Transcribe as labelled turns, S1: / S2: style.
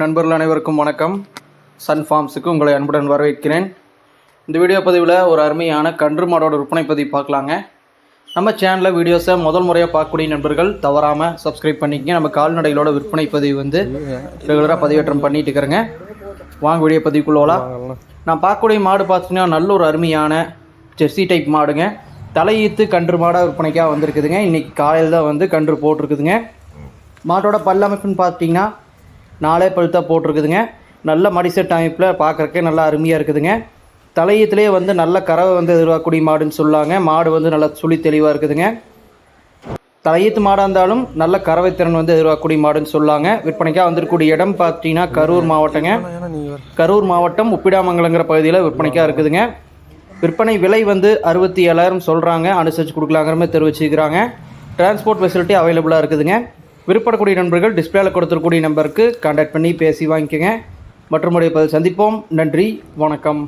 S1: நண்பர்கள் அனைவருக்கும் வணக்கம். சன் ஃபார்ம்ஸுக்கு உங்களை அன்புடன் வரவேற்கிறேன். இந்த வீடியோ பதிவில் ஒரு அருமையான கன்று மாடோட விற்பனை பதிவு பார்க்கலாங்க. நம்ம சேனலில் வீடியோஸை முதல் முறையாக பார்க்கக்கூடிய நண்பர்கள் தவறாமல் சப்ஸ்கிரைப் பண்ணிக்கங்க. நம்ம கால்நடைகளோட விற்பனை பதிவு வந்து ரெகுலராக பதிவேற்றம் பண்ணிட்டு இருக்கிறேங்க. வாங்க வீடியோ பதிவுக்குள்ளோலாம் நான் பார்க்கக்கூடிய மாடு பார்த்தீங்கன்னா நல்ல ஒரு அருமையான ஜெர்சி டைப் மாடுங்க. தலையீத்து கன்று மாடாக விற்பனைக்காக வந்திருக்குதுங்க. இன்றைக்கி காலையில் தான் வந்து கன்று போட்டிருக்குதுங்க. மாட்டோட பல்லமைப்புன்னு பார்த்தீங்கன்னா நாலே பழுத்தா போட்டிருக்குதுங்க. நல்ல மடிசெட் அமைப்பில் பார்க்குறக்கே நல்லா அருமையாக இருக்குதுங்க. தலையத்திலே வந்து நல்ல கறவை வந்து எதிர்பார்க்கக்கூடிய மாடுன்னு சொல்லாங்க. மாடு வந்து நல்லா சுழி தெளிவாக இருக்குதுங்க. தலையத்து மாடாக இருந்தாலும் நல்ல கறவை திறன் வந்து எதிர்பார்க்கக்கூடிய மாடுன்னு சொல்லாங்க. விற்பனைக்காக வந்திருக்கக்கூடிய இடம் பார்த்தீங்கன்னா கரூர் மாவட்டங்க. கரூர் மாவட்டம் உப்பிடாமங்கலங்கிற பகுதியில் விற்பனைக்காக இருக்குதுங்க. விற்பனை விலை வந்து அறுபத்தி ஏழாயிரம் சொல்கிறாங்க அனுசரித்து கொடுக்கலாங்கிற மாதிரி தெரிவிச்சுக்கிறாங்க டிரான்ஸ்போர்ட் ஃபெசிலிட்டி அவைலபிளாக இருக்குதுங்க. விருப்பப்படக்கூடிய நண்பர்கள் டிஸ்பிளேல கொடுத்துருக்கூடிய நம்பருக்கு கான்டாக்ட் பண்ணி பேசி வாங்கிக்கோங்க. மற்றும் பதில் சந்திப்போம். நன்றி. வணக்கம்.